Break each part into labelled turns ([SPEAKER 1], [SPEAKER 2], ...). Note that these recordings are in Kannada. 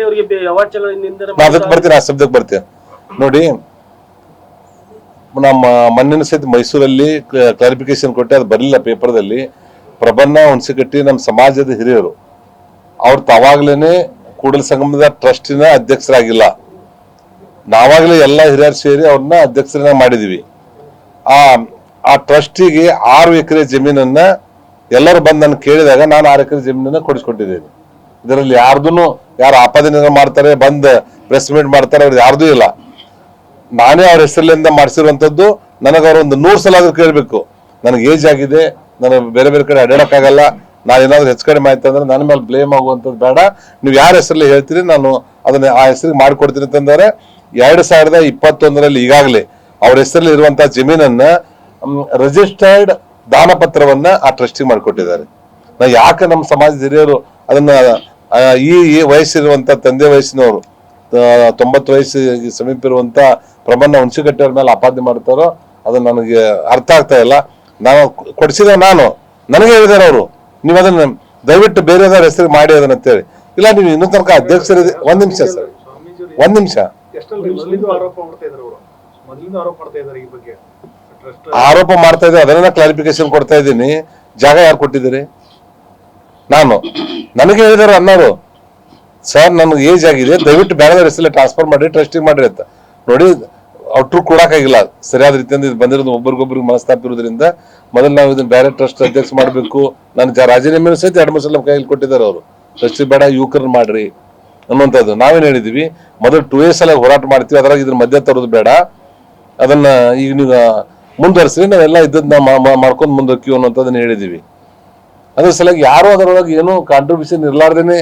[SPEAKER 1] ಅವರಿಗೆ ಅವಾಚ್ಯಗಳಿಂದ
[SPEAKER 2] ನಾ ಅದಕ್ಕೆ ಬರ್ತೀನಿ ಆ ಶಬ್ದಕ್ಕೆ ಬರ್ತೀನಿ ನೋಡಿ ನಮ್ಮ ಮಣ್ಣಿನ ಸಹಿತ ಮೈಸೂರಲ್ಲಿ ಕ್ಲಾರಿಫಿಕೇಶನ್ ಕೊಟ್ಟೆ ಅದು ಬರಲಿಲ್ಲ ಪೇಪರ್ದಲ್ಲಿ. ಪ್ರಬನ್ನ ಹುಣಸಿಕಟ್ಟಿ ನಮ್ಮ ಸಮಾಜದ ಹಿರಿಯರು. ಅವ್ರು ತಾವಾಗ್ಲೇನೆ ಕೂಡಲ ಸಂಗಮದ ಟ್ರಸ್ಟಿನ ಅಧ್ಯಕ್ಷರಾಗಿಲ್ಲ. ನಾವಾಗಲೇ ಎಲ್ಲ ಹಿರಿಯರು ಸೇರಿ ಅವ್ರನ್ನ ಅಧ್ಯಕ್ಷರನ್ನ ಮಾಡಿದೀವಿ. ಆ ಆ ಟ್ರಸ್ಟಿಗೆ ಆರು ಎಕರೆ ಜಮೀನನ್ನ ಎಲ್ಲರೂ ಬಂದು ನಾನು ಕೇಳಿದಾಗ ನಾನು ಆರು ಎಕರೆ ಜಮೀನನ್ನ ಕೊಡಿಸ್ಕೊಟ್ಟಿದ್ದೇನೆ. ಇದರಲ್ಲಿ ಯಾರ್ದು ಯಾರು ಆಪಾದನೆ ಮಾಡ್ತಾರೆ, ಬಂದ್ ಪ್ರೆಸ್ ಮೀಟ್ ಮಾಡ್ತಾರೆ, ಅವ್ರು ಯಾರ್ದು ಇಲ್ಲ. ನಾನೇ ಅವ್ರ ಹೆಸರಿನಿಂದ ಮಾಡಿಸಿರುವಂತದ್ದು ನನಗೆ ಅವ್ರ ಒಂದು ನೂರು ಸಲ ಆದ್ರೂ ಕೇಳಬೇಕು. ನನಗೆ ಏಜ್ ಆಗಿದೆ ನನಗೆ ಬೇರೆ ಬೇರೆ ಕಡೆ ಅಡ್ಡಾಡಕ್ಕಾಗಲ್ಲ ನಾನು ಏನಾದ್ರು ಹೆಚ್ಚು ಕಡಿಮೆ ಆಯ್ತು ಅಂದ್ರೆ ನನ್ನ ಮೇಲೆ ಬ್ಲೇಮ್ ಆಗುವಂಥದ್ದು ಬೇಡ. ನೀವು ಯಾರ ಹೆಸರಲ್ಲಿ ಹೇಳ್ತೀರಿ, ನಾನು ಅದನ್ನ ಆ ಹೆಸರಿಗೆ ಮಾಡಿಕೊಡ್ತೀನಿ ಅಂತಂದ್ರೆ, ಎರಡು ಸಾವಿರದ ಇಪ್ಪತ್ತೊಂದರಲ್ಲಿ ಈಗಾಗಲೇ ಅವ್ರ ಹೆಸರಲ್ಲಿ ಇರುವಂತಹ ಜಮೀನನ್ನ ರಿಜಿಸ್ಟರ್ಡ್ ದಾನ ಪತ್ರವನ್ನ ಆ ಟ್ರಸ್ಟಿಗೆ ಮಾಡಿಕೊಟ್ಟಿದ್ದಾರೆ. ನಾ ಯಾಕೆ ನಮ್ಮ ಸಮಾಜದ ಹಿರಿಯರು ಅದನ್ನ ಈ ಈ ವಯಸ್ಸಿರುವಂಥ ತಂದೆ ವಯಸ್ಸಿನವರು ತೊಂಬತ್ತು ವಯಸ್ಸಿಗೆ ಸಮೀಪ ಇರುವಂತ ಪ್ರಬಂಧ ಹುಣಸಿಕಟ್ಟೆಯವ್ರ ಮೇಲೆ ಆಪಾದನೆ ಮಾಡ್ತಾರೋ ಅದು ನನಗೆ ಅರ್ಥ ಆಗ್ತಾ ಇಲ್ಲ. ನಾನು ಕೊಡಿಸಿದ ನಾನು ನನಗೆ ಹೇಳಿದಾರೆ ಅವರು. ನೀವು ಅದನ್ನ ದಯವಿಟ್ಟು ಬೇರೆದವ್ರ ಹೆಸರು ಮಾಡಿ ಅದನ್ನ ಅಂತೇಳಿ. ಇಲ್ಲ ನೀವು ಇನ್ನೂ ತನಕ ಅಧ್ಯಕ್ಷರ ಒಂದು ನಿಮಿಷ ಸರ್. ಒಂದು ನಿಮಿಷ.
[SPEAKER 3] ಆರೋಪ ಮಾಡ್ತಾ ಇದ್ದಾರೆ
[SPEAKER 2] ಆರೋಪ ಮಾಡ್ತಾ ಇದ್ದೆ ಅದನ್ನ ಕ್ಲಾರಿಫಿಕೇಶನ್ ಕೊಡ್ತಾ ಇದ್ದೀನಿ. ಜಾಗ ಯಾರು ಕೊಟ್ಟಿದ್ದೀರಿ? ನಾನು ನನಗೆ ಹೇಳಿದಾರೆ ಅನ್ನೋರು, ಸರ್, ನನಗೆ ಏಜ್ ಆಗಿದೆ, ದಯವಿಟ್ಟು ಬೇರೆ ಹೆಸರಲ್ಲಿ ಟ್ರಾನ್ಸ್ಫರ್ ಮಾಡಿ ಟ್ರಸ್ಟಿಗೆ ಮಾಡಿರಿ ಅಂತ. ನೋಡಿ ಅವ್ರು ಕೊಡಕ್ಕಾಗಿಲ್ಲ. ಸರಿಯಾದ ರೀತಿಯಿಂದ ಇದು ಬಂದಿರೋದು ಒಬ್ರಿಗೊಬ್ರಿಗೆ ಮನಸ್ತಾಪ ಇರೋದ್ರಿಂದ ಮೊದಲು ನಾವು ಇದನ್ನ ಬೇರೆ ಟ್ರಸ್ಟ್ ಅಧ್ಯಕ್ಷ ಮಾಡಬೇಕು. ನಾನು ರಾಜೀನಾಮೆ ಸಹಿತ ಎರಡು ಮೂರು ಸಲ ಕೈಯಲ್ಲಿ ಕೊಟ್ಟಿದ್ದಾರೆ ಅವರು. ಟ್ರಸ್ಟಿ ಬೇಡ, ಯುವಕರನ್ನ ಮಾಡ್ರಿ ಅನ್ನುವಂಥದ್ದು. ನಾವೇನು ಹೇಳಿದೀವಿ? ಮೊದಲು ಟೂ ಇಯರ್ಸ್ ಎಲ್ಲ ಹೋರಾಟ ಮಾಡ್ತೀವಿ, ಅದ್ರಾಗ ಇದ್ರ ಮಧ್ಯ ತರೋದು ಬೇಡ. ಅದನ್ನ ಈಗ ನೀವು ಮುಂದುವರಿಸ್ರಿ ನಾವೆಲ್ಲ ಇದ್ದದನ್ನ ಮಾಡ್ಕೊಂಡು ಮುಂದೋಗ್ತೀವಿ ಅನ್ನೋಂಥದ್ದನ್ನ ಹೇಳಿದೀವಿ. ಅದ್ರ ಸಲುವಾಗಿ ಯಾರು ಅದರೊಳಗೆ ಏನು ಕಾಂಟ್ರಿಬ್ಯೂಷನ್ ಇರ್ಲಾರ್ದೇನೆ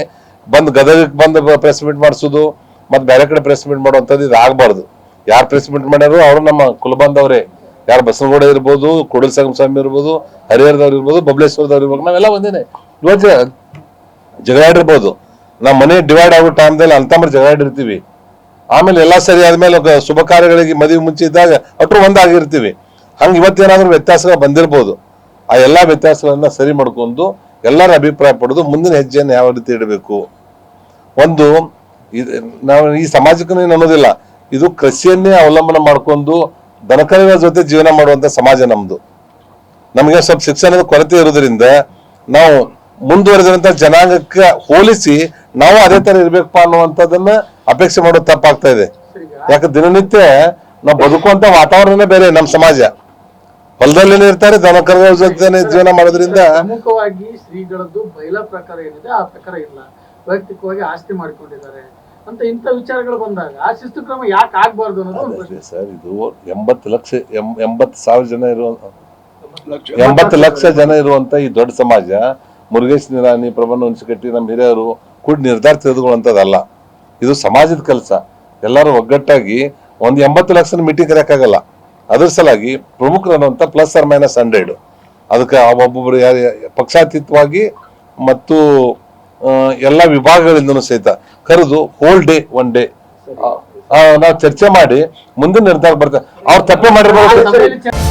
[SPEAKER 2] ಬಂದು ಗದಗಕ್ಕೆ ಬಂದು ಪ್ರೆಸ್ ಮೀಟ್ ಮಾಡಿಸೋದು, ಮತ್ತೆ ಬೇರೆ ಕಡೆ ಪ್ರೆಸ್ ಮೀಟ್ ಮಾಡುವಂಥದ್ದು ಇದು ಆಗ್ಬಾರ್ದು. ಯಾರು ಪ್ರೆಸ್ ಮೀಟ್ ಮಾಡ್ಯಾರೋ ಅವರು ನಮ್ಮ ಕುಲಬಂದವ್ರೆ ಯಾರು ಬಸನಗೌಡ ಇರ್ಬೋದು, ಕೊಡಲ್ ಸ್ವಾಮಿ ಇರ್ಬೋದು, ಹರಿಹರದವ್ರು ಇರ್ಬೋದು, ಬಬ್ಲೇಶ್ವರದವ್ರು ಇರ್ಬೋದು, ನಾವೆಲ್ಲ ಒಂದೇನೆ. ಇವತ್ತು ಜಗಳಾಡಿರ್ಬೋದು ನಮ್ಮ ಮನೆ ಡಿವೈಡ್ ಆಗೋ ಟೈಮ್ದಲ್ಲಿ ಅಂತಂದ್ರೆ ಜಗಳಾಡಿರ್ತೀವಿ ಆಮೇಲೆ ಎಲ್ಲ ಸರಿ ಆದ್ಮೇಲೆ ಶುಭ ಕಾರ್ಯಗಳಿಗೆ ಮದುವೆ ಮುಂಚೆ ಇದ್ದಾಗ ಅಟ್ರು ಒಂದಾಗಿರ್ತೀವಿ. ಹಂಗೆ ಇವತ್ತೇನಾದ್ರೂ ವ್ಯತ್ಯಾಸ ಬಂದಿರ್ಬೋದು. ಆ ಎಲ್ಲಾ ವ್ಯತ್ಯಾಸಗಳನ್ನ ಸರಿ ಮಾಡ್ಕೊಂಡು ಎಲ್ಲರ ಅಭಿಪ್ರಾಯ ಪಡೆದು ಮುಂದಿನ ಹೆಜ್ಜೆಯನ್ನು ಯಾವ ರೀತಿ ಇಡಬೇಕು? ಒಂದು ನಾವು ಈ ಸಮಾಜಕ್ಕೂ ಅನ್ನೋದಿಲ್ಲ. ಇದು ಕೃಷಿಯನ್ನೇ ಅವಲಂಬನೆ ಮಾಡ್ಕೊಂಡು ದನಕರುಗಳ ಜೊತೆ ಜೀವನ ಮಾಡುವಂತ ಸಮಾಜ ನಮ್ದು. ನಮಗೆ ಸ್ವಲ್ಪ ಶಿಕ್ಷಣದ ಕೊರತೆ ಇರೋದ್ರಿಂದ ನಾವು ಮುಂದುವರೆದಂತ ಜನಾಂಗಕ್ಕೆ ಹೋಲಿಸಿ ನಾವು ಅದೇ ತರ ಇರ್ಬೇಕಪ್ಪ ಅನ್ನುವಂಥದ್ದನ್ನ ಅಪೇಕ್ಷೆ ಮಾಡೋದು ತಪ್ಪಾಗ್ತಾ ಇದೆ. ಯಾಕೆ ದಿನನಿತ್ಯ ನಾವು ಬದುಕುವಂತ ವಾತಾವರಣನೇ ಬೇರೆ ನಮ್ಮ ಸಮಾಜ. ಹೊಲದಲ್ಲೇನೆ ಇರ್ತಾರೆ ದನಕರುಗಳ ಜೊತೆ ಜೀವನ ಮಾಡೋದ್ರಿಂದ
[SPEAKER 4] ಪ್ರಮುಖವಾಗಿ ಶ್ರೀಗಳದ್ದು ಬಯಲ ಪ್ರಕಾರ ಏನಿದೆ ಆ ಪ್ರಕಾರ ಇಲ್ಲ. ವೈಯಕ್ತಿಕವಾಗಿ ಆಸ್ತಿ ಮಾಡಿಕೊಂಡಿದ್ದಾರೆ. ಅಂತ ಇಂಥ ವಿಚಾರಗಳು ಬಂದಾಗ ಆ ಶಿಸ್ತು ಕ್ರಮ ಯಾಕೆ ಆಗ್ಬಾರ್ದು ಅನ್ನೋದು
[SPEAKER 2] ಸರ್ ಇದು ಎಂಬತ್ತು ಲಕ್ಷ ಎಂ- ಎಂಬತ್ತು ಸಾವಿರ ಜನ ಇರುವ ಎಂಬತ್ತು ಲಕ್ಷ. ಜನ ಇರುವಂತ ಈ ದೊಡ್ಡ ಸಮಾಜ ಮುರುಗೇಶ್ ನಿರಾಣಿ ಪ್ರಬಂಧ ಹುಣಸಿಕಟ್ಟಿ ನಮ್ಮ ಹಿರಿಯರು ಕೂಡ ನಿರ್ಧಾರ ತೆಗೆದುಕೊಳ್ಳುವಂಥದ್ದಲ್ಲ. ಇದು ಸಮಾಜದ ಕೆಲಸ. ಎಲ್ಲರೂ ಒಗ್ಗಟ್ಟಾಗಿ ಒಂದು ಎಂಬತ್ತು ಲಕ್ಷ ಮೀಟಿಂಗ್ ಕರೆಯಕ್ಕಾಗಲ್ಲ. ಅದ್ರ ಸಲಾಗಿ ಪ್ರಮುಖರು ಅನ್ನುವಂಥ ಪ್ಲಸ್ ಆರ್ ಮೈನಸ್ ಹಂಡ್ರೆಡ್ ಅದಕ್ಕೆ ಒಬ್ಬೊಬ್ಬರು ಪಕ್ಷಾತೀತವಾಗಿ ಮತ್ತು ಎಲ್ಲ ವಿಭಾಗಗಳಿಂದನೂ ಸಹಿತ ಕರೆದು ಹೋಲ್ ಡೇ ಒನ್ ಡೇ ನಾವು ಚರ್ಚೆ ಮಾಡಿ ಮುಂದಿನ ನಿರ್ಧಾರ ಬರ್ತೇವೆ ಅವ್ರು ತಪ್ಪೇ ಮಾಡಿರ್ಬೋದು.